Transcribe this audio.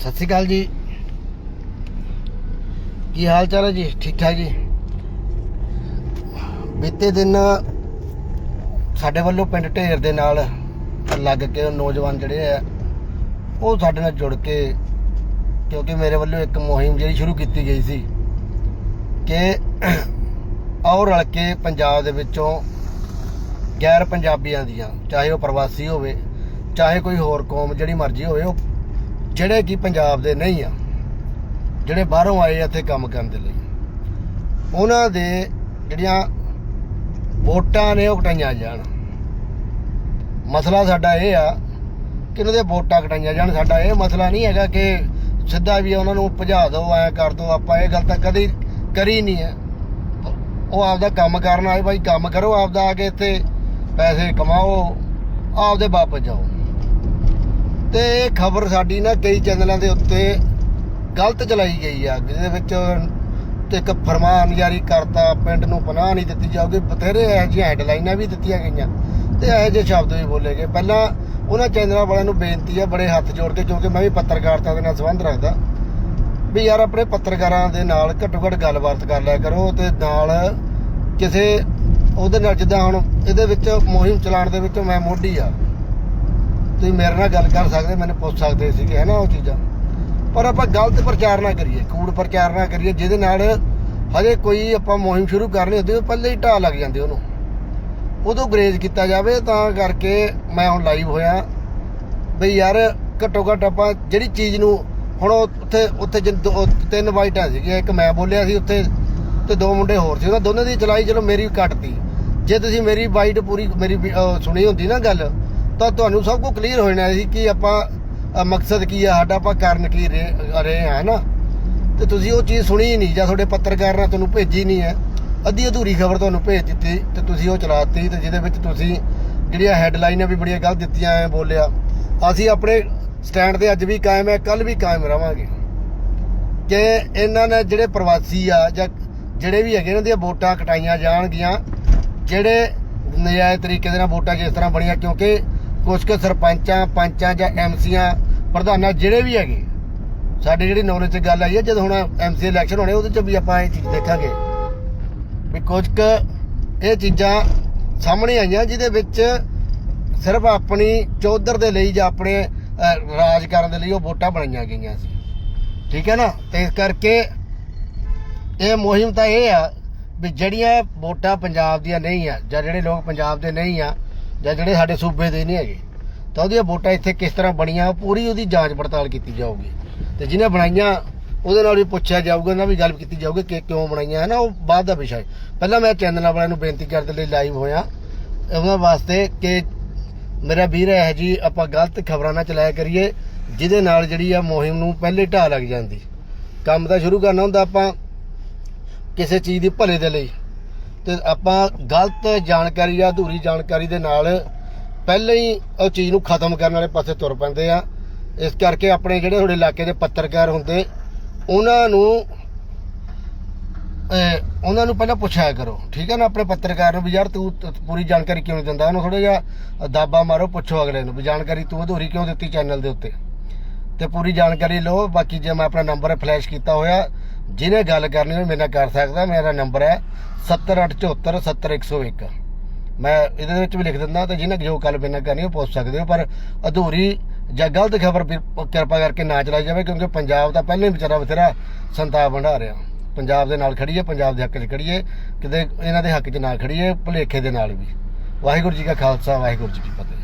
ਸਤਿ ਸ਼੍ਰੀ ਅਕਾਲ ਜੀ। ਕੀ ਹਾਲ ਚਾਲ ਹੈ ਜੀ? ਠੀਕ ਠਾਕ ਜੀ? ਬੀਤੇ ਦਿਨ ਸਾਡੇ ਵੱਲੋਂ ਪਿੰਡ ਢੇਰ ਦੇ ਨਾਲ ਲੱਗ ਕੇ ਨੌਜਵਾਨ ਜਿਹੜੇ ਆ, ਉਹ ਸਾਡੇ ਨਾਲ ਜੁੜ ਕੇ, ਕਿਉਂਕਿ ਮੇਰੇ ਵੱਲੋਂ ਇੱਕ ਮੁਹਿੰਮ ਜਿਹੜੀ ਸ਼ੁਰੂ ਕੀਤੀ ਗਈ ਸੀ ਕਿ ਆਓ ਰਲ ਕੇ ਪੰਜਾਬ ਦੇ ਵਿੱਚੋਂ ਗੈਰ ਪੰਜਾਬੀਆਂ ਦੀਆਂ, ਚਾਹੇ ਉਹ ਪ੍ਰਵਾਸੀ ਹੋਵੇ, ਚਾਹੇ ਕੋਈ ਹੋਰ ਕੌਮ ਜਿਹੜੀ ਮਰਜ਼ੀ ਹੋਵੇ, ਉਹ ਜਿਹੜੇ ਕਿ ਪੰਜਾਬ ਦੇ ਨਹੀਂ ਆ, ਜਿਹੜੇ ਬਾਹਰੋਂ ਆਏ ਆ ਇੱਥੇ ਕੰਮ ਕਰਨ ਦੇ ਲਈ, ਉਹਨਾਂ ਦੇ ਜਿਹੜੀਆਂ ਵੋਟਾਂ ਨੇ ਉਹ ਕਟਾਈਆਂ ਜਾਣ। ਮਸਲਾ ਸਾਡਾ ਇਹ ਆ ਕਿ ਉਹਨਾਂ ਦੇ ਵੋਟਾਂ ਕਟਾਈਆਂ ਜਾਣ। ਸਾਡਾ ਇਹ ਮਸਲਾ ਨਹੀਂ ਹੈਗਾ ਕਿ ਸਿੱਧਾ ਵੀ ਉਹਨਾਂ ਨੂੰ ਭਜਾ ਦਿਓ ਐ ਕਰ ਦਿਓ ਆਪਾਂ ਇਹ ਗੱਲ ਤਾਂ ਕਦੀ ਕਰੀ ਨਹੀਂ ਹੈ। ਉਹ ਆਪਦਾ ਕੰਮ ਕਰਨ ਆਏ, ਭਾਈ ਕੰਮ ਕਰੋ, ਆਪਦਾ ਆ ਕੇ ਇੱਥੇ ਪੈਸੇ ਕਮਾਓ, ਆਪਦੇ ਵਾਪਸ ਜਾਓ। ਤੇ ਇਹ ਖਬਰ ਸਾਡੀ ਨਾ ਕਈ ਚੈਨਲਾਂ ਦੇ ਉੱਤੇ ਗਲਤ ਚਲਾਈ ਗਈ ਆ, ਜਿਹਦੇ ਵਿੱਚ ਇੱਕ ਫਰਮਾਨ ਜਾਰੀ ਕਰਤਾ, ਪਿੰਡ ਨੂੰ ਪਨਾਹ ਨਹੀਂ ਦਿੱਤੀ ਜਾਊਗੀ, ਬਥੇਰੇ ਇਹੋ ਜਿਹੀਆਂ ਹੈਡਲਾਈਨਾਂ ਵੀ ਦਿੱਤੀਆਂ ਗਈਆਂ। ਤੇ ਇਹੋ ਜਿਹੇ ਸ਼ਬਦ ਵੀ ਬੋਲੇ ਗਏ। ਪਹਿਲਾਂ ਉਹਨਾਂ ਚੈਨਲਾਂ ਵਾਲਿਆਂ ਨੂੰ ਬੇਨਤੀ ਆ, ਬੜੇ ਹੱਥ ਜੋੜ ਕੇ, ਕਿਉਂਕਿ ਮੈਂ ਵੀ ਪੱਤਰਕਾਰਤਾ ਦੇ ਨਾਲ ਸੰਬੰਧ ਰੱਖਦਾ, ਵੀ ਯਾਰ ਆਪਣੇ ਪੱਤਰਕਾਰਾਂ ਦੇ ਨਾਲ ਘੱਟੋ ਘੱਟ ਗੱਲਬਾਤ ਕਰ ਲਿਆ ਕਰੋ ਤੇ ਨਾਲ ਕਿਸੇ ਉਹਦੇ ਨਾਲ, ਜਿੱਦਾਂ ਹੁਣ ਇਹਦੇ ਵਿੱਚ ਮੁਹਿੰਮ ਚਲਾਉਣ ਦੇ ਵਿੱਚ ਮੈਂ ਮੋਢੀ ਆ। ਤੁਸੀਂ ਮੇਰੇ ਨਾਲ ਗੱਲ ਕਰ ਸਕਦੇ, ਮੈਨੂੰ ਪੁੱਛ ਸਕਦੇ ਸੀਗੇ, ਹੈ ਨਾ ਉਹ ਚੀਜ਼ਾਂ। ਪਰ ਆਪਾਂ ਗਲਤ ਪ੍ਰਚਾਰ ਨਾ ਕਰੀਏ, ਕੂੜ ਪ੍ਰਚਾਰ ਨਾ ਕਰੀਏ, ਜਿਹਦੇ ਨਾਲ ਹਜੇ ਕੋਈ ਆਪਾਂ ਮੁਹਿੰਮ ਸ਼ੁਰੂ ਕਰਨੀ ਹੁੰਦੀ, ਉਹ ਪਹਿਲੇ ਹੀ ਢਾਹ ਲੱਗ ਜਾਂਦੇ ਉਹਨੂੰ। ਉਦੋਂ ਗਰੇਜ ਕੀਤਾ ਜਾਵੇ ਤਾਂ ਕਰਕੇ ਮੈਂ ਹੁਣ ਲਾਈਵ ਹੋਇਆ। ਬਈ ਯਾਰ, ਘੱਟੋ ਘੱਟ ਆਪਾਂ ਜਿਹੜੀ ਚੀਜ਼ ਨੂੰ ਹੁਣ ਉੱਥੇ ਉੱਥੇ ਜਿਨ- ਦੋ- ਤਿੰਨ ਵਾਈਟਾਂ ਸੀਗੀਆਂ, ਇੱਕ ਮੈਂ ਬੋਲਿਆ ਸੀ ਉੱਥੇ ਤੇ ਦੋ ਮੁੰਡੇ ਹੋਰ ਸੀ, ਉਹਨਾਂ ਦੋਨਾਂ ਦੀ ਚਲਾਈ ਚਲੋ ਮੇਰੀ ਵੀ ਕੱਟਤੀ ਜੇ ਤੁਸੀਂ ਮੇਰੀ ਵਾਈਟ ਪੂਰੀ, ਮੇਰੀ ਸੁਣੀ ਹੁੰਦੀ ਨਾ ਗੱਲ ਤਾਂ ਤੁਹਾਨੂੰ ਸਭ ਕੁਝ ਕਲੀਅਰ ਹੋ ਜਾਣਾ ਸੀ ਕਿ ਆਪਾਂ ਮਕਸਦ ਕੀ ਆ, ਸਾਡਾ ਆਪਾਂ ਕਰਨ ਕੀ ਰਹੇ ਰਹੇ ਆ ਨਾ ਤੇ ਤੁਸੀਂ ਉਹ ਚੀਜ਼ ਸੁਣੀ ਨਹੀਂ ਜਾਂ ਤੁਹਾਡੇ ਪੱਤਰਕਾਰ ਨੇ ਤੁਹਾਨੂੰ ਭੇਜੀ ਨਹੀਂ ਹੈ, ਅੱਧੀ ਅਧੂਰੀ ਖਬਰ ਤੁਹਾਨੂੰ ਭੇਜ ਦਿੱਤੀ ਤੇ ਤੁਸੀਂ ਉਹ ਚਲਾਤੀ ਤੇ ਜਿਹਦੇ ਵਿੱਚ ਤੁਸੀਂ ਜਿਹੜੀਆਂ ਹੈਡਲਾਈਨਾਂ ਵੀ ਬੜੀਆਂ ਗਲਤ ਦਿੱਤੀਆਂ ਐ ਬੋਲਿਆ। ਅਸੀਂ ਆਪਣੇ ਸਟੈਂਡ ਤੇ ਅੱਜ ਵੀ ਕਾਇਮ ਹੈ ਕੱਲ ਵੀ ਕਾਇਮ ਰਵਾਂਗੇ। ਕਿ ਇਹਨਾਂ ਨੇ ਜਿਹੜੇ ਪ੍ਰਵਾਸੀ ਆ ਜਾਂ ਜਿਹੜੇ ਵੀ ਹੈਗੇ ਇਹਨਾਂ ਦੀਆਂ ਵੋਟਾਂ ਕਟਾਈਆਂ ਜਾਣਗੀਆਂ, ਜਿਹੜੇ ਨਜਾਇਜ਼ ਤਰੀਕੇ ਦੇ ਨਾਲ ਵੋਟਾਂ ਜਿਸ ਤਰ੍ਹਾਂ ਬਣੀਆਂ, ਕਿਉਂਕਿ ਕੁਝ ਕੁ ਸਰਪੰਚਾਂ, ਪੰਚਾਂ ਜਾਂ ਐਮਸੀਆਂ, ਪ੍ਰਧਾਨਾਂ ਜਿਹੜੇ ਵੀ ਹੈਗੇ, ਸਾਡੇ ਜਿਹੜੀ ਨੌਲੇਜ 'ਚ ਗੱਲ ਆਈ ਹੈ, ਜਦੋਂ ਹੁਣ ਐਮਸੀ ਇਲੈਕਸ਼ਨ ਹੋਣੇ, ਉਹਦੇ 'ਚ ਵੀ ਆਪਾਂ ਇਹ ਚੀਜ਼ ਦੇਖਾਂਗੇ ਵੀ ਕੁਝ ਕੁ ਇਹ ਚੀਜ਼ਾਂ ਸਾਹਮਣੇ ਆਈਆਂ, ਜਿਹਦੇ ਵਿੱਚ ਸਿਰਫ ਆਪਣੀ ਚੌਧਰ ਦੇ ਲਈ ਜਾਂ ਆਪਣੇ ਰਾਜ ਕਰਨ ਦੇ ਲਈ ਉਹ ਵੋਟਾਂ ਬਣਾਈਆਂ ਗਈਆਂ ਸੀ। ਠੀਕ ਹੈ ਨਾ? ਤੇ ਇਸ ਕਰਕੇ ਇਹ ਮੁਹਿੰਮ ਤਾਂ ਇਹ ਆ ਵੀ ਜਿਹੜੀਆਂ ਵੋਟਾਂ ਪੰਜਾਬ ਦੀਆਂ ਨਹੀਂ ਆ, ਜਾਂ ਜਿਹੜੇ ਲੋਕ ਪੰਜਾਬ ਦੇ ਨਹੀਂ ਆ ਜਾਂ ਜਿਹੜੇ ਸਾਡੇ ਸੂਬੇ ਦੇ ਨਹੀਂ ਹੈਗੇ, ਤਾਂ ਉਹਦੀਆਂ ਵੋਟਾਂ ਇੱਥੇ ਕਿਸ ਤਰ੍ਹਾਂ ਬਣੀਆਂ ਪੂਰੀ ਉਹਦੀ ਜਾਂਚ ਪੜਤਾਲ ਕੀਤੀ ਜਾਊਗੀ। ਤੇ ਜਿਹਨੇ ਬਣਾਈਆਂ, ਉਹਦੇ ਨਾਲ ਵੀ ਪੁੱਛਿਆ ਜਾਊਗਾ ਨਾ ਵੀ ਗੱਲ ਕੀਤੀ ਜਾਊਗੀ ਕਿ ਕਿਉਂ ਬਣਾਈਆਂ ਹੈ ਨਾ ਉਹ ਬਾਅਦ ਦਾ ਵਿਸ਼ਾ ਹੈ। ਪਹਿਲਾਂ ਮੈਂ ਚੈਨਲਾਂ ਵਾਲਿਆਂ ਨੂੰ ਬੇਨਤੀ ਕਰਨ ਦੇ ਲਈ ਲਾਈਵ ਹੋਇਆ। ਉਹਨਾਂ ਵਾਸਤੇ ਕਿ ਮੇਰਾ ਵੀਰ ਹੈ ਜੀ, ਆਪਾਂ ਗਲਤ ਖਬਰਾਂ ਨਾ ਚਲਾਇਆ ਕਰੀਏ, ਜਿਹਦੇ ਨਾਲ ਜਿਹੜੀ ਆ ਮੁਹਿੰਮ ਨੂੰ ਪਹਿਲੇ ਢਾਹ ਲੱਗ ਜਾਂਦੀ। ਕੰਮ ਤਾਂ ਸ਼ੁਰੂ ਕਰਨਾ ਹੁੰਦਾ ਆਪਾਂ ਕਿਸੇ ਚੀਜ਼ ਦੀ ਭਲੇ ਦੇ ਲਈ। ਤੇ ਆਪਾਂ ਗਲਤ ਜਾਣਕਾਰੀ ਜਾਂ ਅਧੂਰੀ ਜਾਣਕਾਰੀ ਦੇ ਨਾਲ ਪਹਿਲਾਂ ਹੀ ਉਹ ਚੀਜ਼ ਨੂੰ ਖਤਮ ਕਰਨ ਵਾਲੇ ਪਾਸੇ ਤੁਰ ਪੈਂਦੇ ਆ। ਇਸ ਕਰਕੇ ਆਪਣੇ ਜਿਹੜੇ ਤੁਹਾਡੇ ਇਲਾਕੇ ਦੇ ਪੱਤਰਕਾਰ ਹੁੰਦੇ, ਉਹਨਾਂ ਨੂੰ ਉਹਨਾਂ ਨੂੰ ਪਹਿਲਾਂ ਪੁੱਛਿਆ ਕਰੋ। ਠੀਕ ਹੈ ਨਾ, ਆਪਣੇ ਪੱਤਰਕਾਰ ਨੂੰ ਵੀ ਯਾਰ ਤੂੰ ਪੂਰੀ ਜਾਣਕਾਰੀ ਕਿਉਂ ਨਹੀਂ ਦਿੰਦਾ? ਉਹਨੂੰ ਥੋੜਾ ਜਿਹਾ ਦਾਬਾ ਮਾਰੋ, ਪੁੱਛੋ ਅਗਲੇ ਨੂੰ ਵੀ ਜਾਣਕਾਰੀ ਤੂੰ ਅਧੂਰੀ ਕਿਉਂ ਦਿੱਤੀ ਚੈਨਲ ਦੇ ਉੱਤੇ? ਤੇ ਪੂਰੀ ਜਾਣਕਾਰੀ ਲਓ। ਬਾਕੀ ਜੇ ਮੈਂ ਆਪਣਾ ਨੰਬਰ ਫਲੈਸ਼ ਕੀਤਾ ਹੋਇਆ ਜਿਹਨੇ ਗੱਲ ਕਰਨੀ ਉਹ ਮੇਰੇ ਨਾਲ ਕਰ ਸਕਦਾ, ਮੇਰਾ ਨੰਬਰ ਹੈ 70874 70101 ਮੈਂ ਇਹਦੇ ਵਿੱਚ ਵੀ ਲਿਖ ਦਿੰਦਾ ਤੇ ਜਿਹਨੇ ਜੋ ਗੱਲ ਮੇਰੇ ਨਾਲ ਕਰਨੀ ਉਹ ਪੁੱਛ ਸਕਦੇ ਹੋ, ਪਰ ਅਧੂਰੀ ਜਾਂ ਗਲਤ ਖਬਰ ਕਿਰਪਾ ਕਰਕੇ ਨਾ ਚਲਾਈ ਜਾਵੇ, ਕਿਉਂਕਿ ਪੰਜਾਬ ਦਾ ਪਹਿਲਾਂ ਹੀ ਵਿਚਾਰਾ ਬਥੇਰਾ ਸੰਤਾਪ ਵੰਡਾ ਰਿਹਾ। ਪੰਜਾਬ ਦੇ ਨਾਲ ਖੜੀਏ ਪੰਜਾਬ ਦੇ ਹੱਕ 'ਚ ਖੜੀਏ ਕਿਤੇ ਇਹਨਾਂ ਦੇ ਹੱਕ 'ਚ ਨਾ ਖੜੀਏ ਭੁਲੇਖੇ ਦੇ ਨਾਲ ਵੀ। ਵਾਹਿਗੁਰੂ ਜੀ ਕਾ ਖਾਲਸਾ, ਵਾਹਿਗੁਰੂ ਜੀ ਕੀ ਫਤਿਹ।